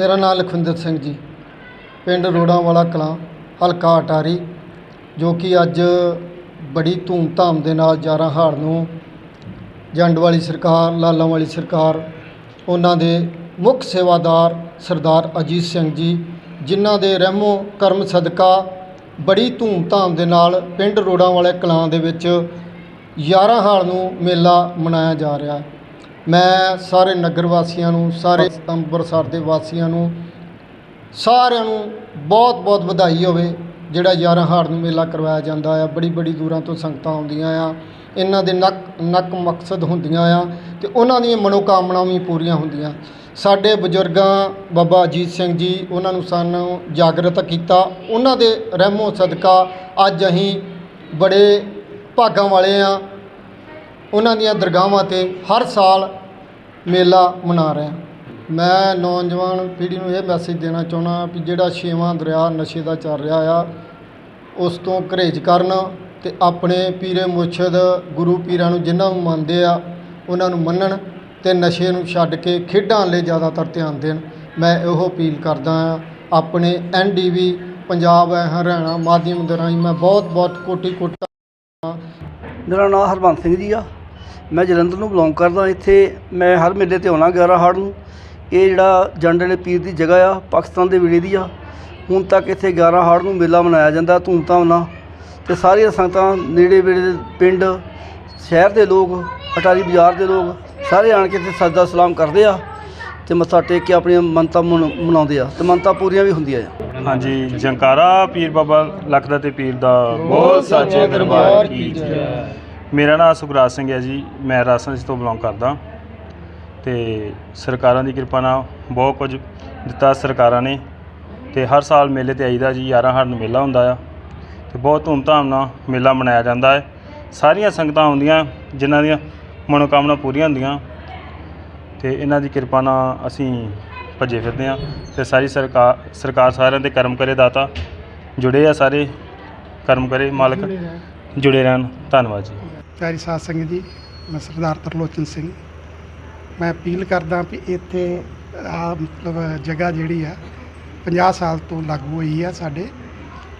ਮੇਰਾ ਨਾਮ ਲਖਵਿੰਦਰ ਸਿੰਘ ਜੀ। ਪਿੰਡ ਰੋੜਾਂ ਵਾਲਾ ਕਲਾਂ, ਹਲਕਾ ਅਟਾਰੀ, ਜੋ ਕਿ ਅੱਜ ਬੜੀ ਧੂਮ-ਧਾਮ ਦੇ ਨਾਲ 11 ਹਾੜ ਨੂੰ ਜੰਡ ਵਾਲੀ ਸਰਕਾਰ, ਲਾਲਾਂ ਵਾਲੀ ਸਰਕਾਰ, ਉਹਨਾਂ ਦੇ ਮੁੱਖ ਸੇਵਾਦਾਰ ਸਰਦਾਰ ਅਜੀਤ ਸਿੰਘ ਜੀ, ਜਿਨ੍ਹਾਂ ਦੇ ਰਹਿਮੋ ਕਰਮ ਸਦਕਾ ਬੜੀ ਧੂਮ-ਧਾਮ ਦੇ ਨਾਲ ਪਿੰਡ ਰੋੜਾਂ ਵਾਲੇ ਕਲਾਂ ਦੇ ਵਿੱਚ 11 ਹਾਲ ਨੂੰ ਮੇਲਾ ਮਨਾਇਆ ਜਾ ਰਿਹਾ। ਹੈ ਮੈਂ ਸਾਰੇ ਨਗਰ ਵਾਸੀਆਂ ਨੂੰ, ਸਾਰੇ ਅੰਮ੍ਰਿਤਸਰ ਦੇ ਵਾਸੀਆਂ ਨੂੰ, ਸਾਰਿਆਂ ਨੂੰ ਬਹੁਤ ਬਹੁਤ ਵਧਾਈ ਹੋਵੇ, ਜਿਹੜਾ 11 ਹਾੜ ਨੂੰ ਮੇਲਾ ਕਰਵਾਇਆ ਜਾਂਦਾ ਆ। ਬੜੀ ਬੜੀ ਦੂਰਾਂ ਤੋਂ ਸੰਗਤਾਂ ਆਉਂਦੀਆਂ ਆ। ਇਹਨਾਂ ਦੇ ਨੱਕ ਨੱਕ ਮਕਸਦ ਹੁੰਦੀਆਂ ਆ ਤੇ ਉਹਨਾਂ ਦੀਆਂ ਮਨੋਕਾਮਨਾਵਾਂ ਵੀ ਪੂਰੀਆਂ ਹੁੰਦੀਆਂ। ਸਾਡੇ ਬਜ਼ੁਰਗਾਂ ਬਾਬਾ ਅਜੀਤ ਸਿੰਘ ਜੀ, ਉਹਨਾਂ ਨੂੰ ਸਾਨੂੰ ਜਾਗਰਤ ਕੀਤਾ। ਉਹਨਾਂ ਦੇ ਰਹਿਮੋ ਸਦਕਾ ਅੱਜ ਅਸੀਂ ਬੜੇ ਭਾਗਾਂ ਵਾਲੇ ਆ। ਉਹਨਾਂ ਦੀਆਂ ਦਰਗਾਹਾਂ ਤੇ ਹਰ ਸਾਲ ਮੇਲਾ ਮਨਾ ਰਹੇ। ਹਾਂ ਮੈਂ ਨੌਜਵਾਨ ਪੀੜ੍ਹੀ ਨੂੰ ਇਹ ਮੈਸੇਜ ਦੇਣਾ ਚਾਹੁੰਦਾ ਵੀ ਜਿਹੜਾ ਛੇਵਾਂ ਦਰਿਆ ਨਸ਼ੇ ਦਾ ਚੱਲ ਰਿਹਾ ਆ, ਉਸ ਤੋਂ ਘਰੇਜ ਕਰਨ ਤੇ ਆਪਣੇ ਪੀਰੇ ਮੁਰਸ਼ਿਦ, ਗੁਰੂ ਪੀਰਾਂ ਨੂੰ ਜਿਨ੍ਹਾਂ ਨੂੰ ਮੰਨਦੇ ਆ, ਉਹਨਾਂ ਨੂੰ ਮੰਨਣ ਤੇ ਨਸ਼ੇ ਨੂੰ ਛੱਡ ਕੇ ਖੇਡਾਂ ਲਈ ਜ਼ਿਆਦਾਤਰ ਧਿਆਨ ਦੇਣ। ਮੈਂ ਇਹੋ ਅਪੀਲ ਕਰਦਾ ਆ ਆਪਣੇ ਐਨਡੀਵੀ ਪੰਜਾਬ ਐ ਹਰਿਆਣਾ ਮਾਧਿਅਮ ਦੇ ਰਾਹੀਂ ਮੈਂ ਬਹੁਤ ਬਹੁਤ ਕੋਟੀ ਕੋਟਾ ਮੇਰਾ ਨਾਮ ਹਰਬੰਸ ਸਿੰਘ ਜੀ ਆ। ਮੈਂ ਜਲੰਧਰ ਨੂੰ ਬਿਲੋਂਗ ਕਰਦਾ ਇੱਥੇ ਮੈਂ ਹਰ ਮੇਲੇ ਤੇ ਆਉਣਾ 11 ਹਾੜ ਨੂੰ। ਇਹ ਜਿਹੜਾ ਜੰਡ ਵਾਲੇ ਪੀਰ ਦੀ ਜਗ੍ਹਾ ਆ ਪਾਕਿਸਤਾਨ ਦੇ ਵੇਲੇ ਦੀ ਆ। ਹੁਣ ਤੱਕ ਇੱਥੇ 11 ਹਾੜ ਨੂੰ ਮੇਲਾ ਮਨਾਇਆ ਜਾਂਦਾ ਧੂਮਧਾਮ ਨਾਲ। ਤੇ ਸਾਰੀਆਂ ਸੰਗਤਾਂ ਨੇੜੇ ਵੇਲੇ ਦੇ ਪਿੰਡ ਸ਼ਹਿਰ ਦੇ ਲੋਕ ਅਟਾਰੀ ਬਾਜ਼ਾਰ ਦੇ ਲੋਕ ਸਾਰੇ ਆਣ ਕੇ ਇੱਥੇ ਸਜਦਾ ਸਲਾਮ ਕਰਦੇ ਆ ਤੇ ਮੱਥਾ ਟੇਕ ਕੇ ਆਪਣੀਆਂ ਮੰਨਤਾਂ ਮਨ- ਮਨਾਉਂਦੇ ਆ। ਤੇ ਮੰਨਤਾਂ ਪੂਰੀਆਂ ਵੀ ਹੁੰਦੀਆਂ ਆ। ਹਾਂਜੀ ਜੰਕਾਰਾ ਪੀਰ ਬਾਬਾ ਲਖਦਾ ਤੇ ਪੀਰ ਦਾ। ਬਹੁਤ ਸੱਚੇ ਦਰਬਾਰ ਕੀ ਜੈ। ਮੇਰਾ ਨਾਮ ਸੁਖਰਾਜ ਸਿੰਘ ਹੈ ਜੀ, ਮੈਂ ਰਾਜਸਥਾਨ ਤੋਂ ਬਿਲੋਂਗ ਕਰਦਾ। ਅਤੇ ਸਰਕਾਰਾਂ ਦੀ ਕਿਰਪਾ ਨਾਲ ਬਹੁਤ ਕੁਝ ਦਿੱਤਾ ਸਰਕਾਰਾਂ ਨੇ। ਅਤੇ ਹਰ ਸਾਲ ਮੇਲੇ ਤੇ ਆਈਦਾ ਜੀ 11 ਹਰ ਮੇਲਾ ਹੁੰਦਾ ਆ। ਅਤੇ ਬਹੁਤ ਧੂਮਧਾਮ ਨਾਲ ਮੇਲਾ ਮਨਾਇਆ ਜਾਂਦਾ ਹੈ। ਸਾਰੀਆਂ ਸੰਗਤਾਂ ਆਉਂਦੀਆਂ, ਜਿਨ੍ਹਾਂ ਦੀਆਂ ਮਨੋਕਾਮਨਾ ਪੂਰੀਆਂ ਹੁੰਦੀਆਂ। ਅਤੇ ਇਹਨਾਂ ਦੀ ਕਿਰਪਾ ਨਾਲ ਅਸੀਂ ਭੱਜੇ ਫਿਰਦੇ ਹਾਂ। ਅਤੇ ਸਾਰੀ ਸਰਕਾਰ ਸਰਕਾਰ ਸਾਰਿਆਂ ਦੇ ਕਰਮ ਕਰੇ, ਦਾਤਾ ਜੁੜੇ ਆ ਸਾਰੇ। ਕਰਮ ਕਰੇ ਮਾਲਕ, ਜੁੜੇ ਰਹਿਣ। ਧੰਨਵਾਦ ਜੀ। ਪਿਆਰੀ ਸਾਧ ਸੰਗਤ ਜੀ ਮੈਂ ਸਰਦਾਰ ਤਰਲੋਚਨ ਸਿੰਘ। ਮੈਂ ਅਪੀਲ ਕਰਦਾ ਵੀ ਇੱਥੇ ਆ ਮਤਲਬ ਜਗ੍ਹਾ ਜਿਹੜੀ ਆ 50 ਸਾਲ ਤੋਂ ਲਾਗੂ ਹੋਈ ਆ ਸਾਡੇ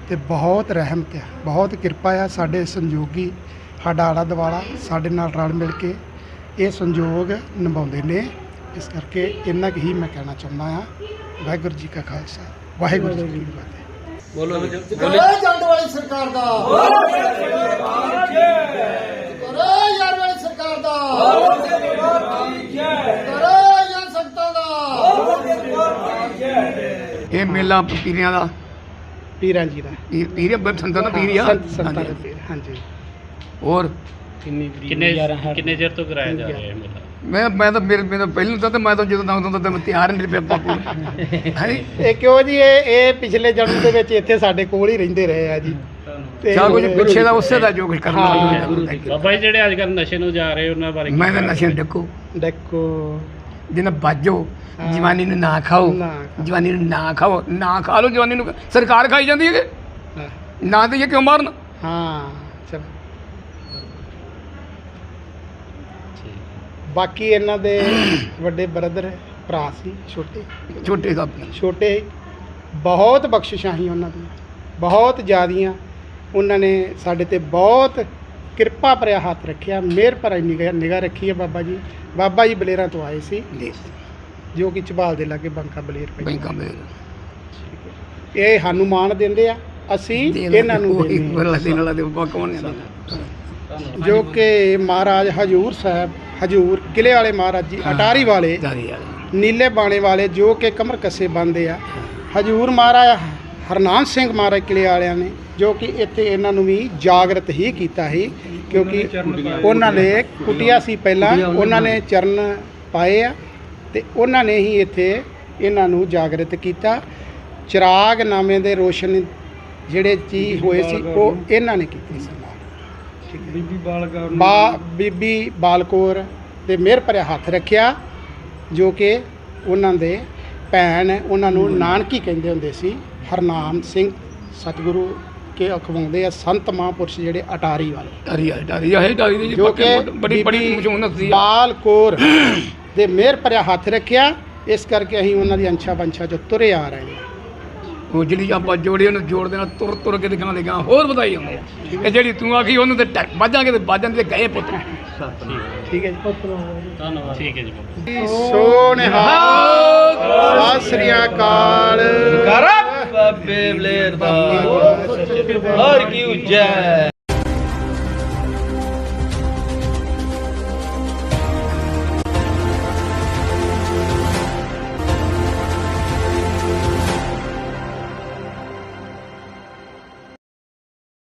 ਤੇ ਬਹੁਤ ਰਹਿਮਤ ਆ ਬਹੁਤ ਕਿਰਪਾ ਆ ਸਾਡੇ ਸੰਯੋਗੀ ਸਾਡਾ ਆਲਾ ਦੁਆਲਾ ਸਾਡੇ ਨਾਲ ਰਲ ਮਿਲ ਕੇ ਇਹ ਸੰਯੋਗ ਨਿਭਾਉਂਦੇ ਨੇ। ਇਸ ਕਰਕੇ ਇੰਨਾ ਕੁ ਹੀ ਮੈਂ ਕਹਿਣਾ ਚਾਹੁੰਦਾ ਆ ਵਾਹਿਗੁਰੂ ਜੀ ਕਾ ਖਾਲਸਾ ਵਾਹਿਗੁਰੂ ਜੀ ਕੀ ਫਤਿਹ। ਕਰੇ ਜੰਡ ਵਾਲੀ ਸਰਕਾਰ ਦਾ। ਸਰਕਾਰ ਦਾ ਕਰੇ ਯਾਰ ਸੰਗਤਾਂ ਦਾ। ਇਹ ਮੇਲਾ ਪੀਰਿਆਂ ਦਾ? ਪੀਰਾਂ ਜੀ ਦਾ। ਪੀਰ ਪੀਰ ਸੰਤਾਂ ਦਾ ਪੀਰ ਆ? ਸੰਤ ਸੰਤਾਂ ਦੇ। ਪੀਰ ਹਾਂਜੀ। ਹੋਰ? ਕਿੰਨੀ ਕਿੰਨੇ ਕਿੰਨੇ ਚਿਰ ਤੋਂ ਕਰਾਇਆ ਜਾ ਰਿਹਾ ਹੈ ਮੇਲਾ ਮੈਂ ਮੈਂ ਤਾਂ ਮੇਰੇ ਮੇਰੇ ਪਹਿਲਾਂ ਤਾਂ ਤੇ ਮੈਂ ਤਾਂ ਜਦੋਂ ਦਾ ਹੁੰਦਾ ਤਾਂ ਮੈਂ ਤਿਆਰ ਮੇਰੇ ਪਿਆ ਬਾਪੂ ਹਾਂਜੀ ਇਹ ਕਿਉਂ ਜੀ ਇਹ ਇਹ ਪਿਛਲੇ ਜਨਮ ਦੇ ਵਿੱਚ ਇੱਥੇ ਸਾਡੇ ਕੋਲ ਹੀ ਰਹਿੰਦੇ ਰਹੇ ਆ ਜੀ। ਚਾ ਕੁਝ ਪਿੱਛੇ ਦਾ ਉਸੇ ਦਾ ਜੋ ਕੁਝ ਕਰਨਾ ਹਾਂ। ਬਾਬਾ ਜੀ ਜਿਹੜੇ ਅੱਜ ਕੱਲ੍ਹ ਨਸ਼ੇ ਨੂੰ ਜਾ ਰਹੇ ਉਹਨਾਂ ਬਾਰੇ ਮੈਂ ਤਾਂ ਨਸ਼ੇ ਡੱਕੋ। ਦੇਖੋ ਜਿਹਨਾਂ ਬਾਜੋ। ਜਵਾਨੀ ਨੂੰ ਨਾ ਖਾਓ। ਜਵਾਨੀ ਨੂੰ ਨਾ ਖਾਓ। ਨਾ ਖਾ ਲਓ ਜਵਾਨੀ ਨੂੰ ਸਰਕਾਰ ਖਾਈ ਜਾਂਦੀ ਹੈ ਕਿ ਹਾਂ, ਨਾ ਤੇ ਇਹ ਕਿਉਂ ਮਾਰਨ? ਹਾਂ ਚਲ ਬਾਕੀ ਇਹਨਾਂ ਦੇ ਵੱਡੇ ਬ੍ਰਦਰ ਭਰਾ ਸੀ ਛੋਟੇ। ਛੋਟੇ ਦਾ ਛੋਟੇ। ਬਹੁਤ ਬਖਸ਼ਿਸ਼ਾਂ ਸੀ ਉਹਨਾਂ ਦੀਆਂ ਬਹੁਤ ਜ਼ਿਆਦੀਆਂ। ਉਹਨਾਂ ਨੇ ਸਾਡੇ ਤੇ ਬਹੁਤ ਕਿਰਪਾ ਭਰਿਆ ਹੱਥ ਰੱਖਿਆ। ਮਿਹਰ ਭਰੀ ਨਿਗਾਹ ਨਿਗਾਹ ਰੱਖੀ ਹੈ ਬਾਬਾ ਜੀ। ਬਾਬਾ ਜੀ ਬਲੇਰਾਂ ਤੋਂ ਆਏ ਸੀ। ਜੋ ਕਿ ਝਬਾਲ ਦੇ ਲਾਗੇ ਬੰਕਾ ਬਲੇਰ ਪਈ। ਬੈਂਕਾਂ ਦੇ ਇਹ ਸਾਨੂੰ ਮਾਣ ਦਿੰਦੇ ਆ। ਅਸੀਂ ਇਹਨਾਂ ਨੂੰ ਦਿੰਦੇ ਬਰਲਾ ਦੇ ਹਾਂ। ਜੋ ਕਿ ਮਹਾਰਾਜ ਹਜੂਰ ਸਾਹਿਬ ਹਜੂਰ ਕਿਲੇ ਵਾਲੇ ਮਹਾਰਾਜ ਜੀ ਅਟਾਰੀ ਵਾਲੇ ਨੀਲੇ ਬਾਣੇ ਵਾਲੇ ਜੋ ਕਿ ਕਮਰ ਕੱਸੇ ਬੰਦੇ ਆ। ਹਜੂਰ ਮਹਾਰਾਜ ਹਰਨਾਮ ਸਿੰਘ ਮਹਾਰਾਜ ਕਿਲੇ ਵਾਲਿਆਂ ਨੇ ਜੋ ਕਿ ਇੱਥੇ ਇਹਨਾਂ ਨੂੰ ਵੀ ਜਾਗਰਤ ਹੀ ਕੀਤਾ ਸੀ ਕਿਉਂਕਿ ਉਹਨਾਂ ਨੇ ਕੁਟਿਆ ਸੀ ਪਹਿਲਾਂ ਉਹਨਾਂ ਨੇ ਚਰਨ ਪਾਏ ਆ ਤੇ ਉਹਨਾਂ ਨੇ ਹੀ ਇੱਥੇ ਇਹਨਾਂ ਨੂੰ ਜਾਗਰਤ ਕੀਤਾ। ਚਿਰਾਗ ਨਾਮੇ ਦੇ ਰੋਸ਼ਨ ਜਿਹੜੇ ਚੀਜ਼ ਹੋਏ ਸੀ ਉਹ। ਇਹਨਾਂ ਨੇ ਕੀਤੇ ਸੀ। ਬੀਬੀ ਬਾਲਕੌਰ ਬਾ ਬੀਬੀ ਬਾਲਕੌਰ ਤੇ ਮਿਹਰ ਭਰਿਆ ਹੱਥ ਰੱਖਿਆ ਜੋ ਕਿ ਉਹਨਾਂ ਦੇ ਭੈਣ ਉਹਨਾਂ ਨੂੰ ਨਾਨਕੀ ਕਹਿੰਦੇ ਹੁੰਦੇ ਸੀ ਹਰਨਾਮ ਸਿੰਘ ਸਤਿਗੁਰੂ ਕੇ ਅਖਵਾਉਂਦੇ ਆ ਸੰਤ ਮਹਾਂਪੁਰਸ਼ ਜਿਹੜੇ ਅਟਾਰੀ ਵਾਲੇ। ਡਾਰੀ ਆ ਡਾਰੀ ਆ ਇਹ ਡਾਰੀ ਦੀ ਜੋ ਕਿ ਬੜੀ ਬੜੀ ਮਸ਼ਹੂਰ ਨਸੀ ਆ। ਬਾਲ ਕੌਰ ਦੇ ਮਿਹਰ ਭਰਿਆ ਹੱਥ ਰੱਖਿਆ ਇਸ ਕਰਕੇ ਅਸੀਂ ਉਹਨਾਂ ਦੀ ਅੰਸ਼ਾ ਬੰਸ਼ਾ ਚੋਂ ਤੁਰੇ ਆ ਰਹੇ ਹਾਂ। ਉਹ ਜਿਹੜੀ ਆਪਾਂ ਜੋੜੀ ਉਹਨੂੰ ਜੋੜ ਦੇਣਾ ਤੁਰ ਤੁਰ ਕੇ ਦਿਖਾਂ ਦੇ ਗਾਂ ਹੋਰ ਵਧਾਈ ਹੁੰਦੇ ਆ ਇਹ ਜਿਹੜੀ ਤੂੰ ਆਖੀ ਉਹਨੂੰ ਤੇ ਟੱਕ ਵੱਜਾਂਗੇ ਤੇ ਵੱਜਣ ਤੇ ਗਏ ਪੁੱਤ। ਠੀਕ ਹੈ ਜੀ। ਧੰਨਵਾਦ ਠੀਕ ਹੈ ਜੀ ਸੋਨਿਹਾ ਸਤਿ ਸ੍ਰੀ ਅਕਾਲ। ਬਾਬੇ ਬਲੇਰ ਦਾ। ਹਰ ਕੀ ਉੱਜੈ।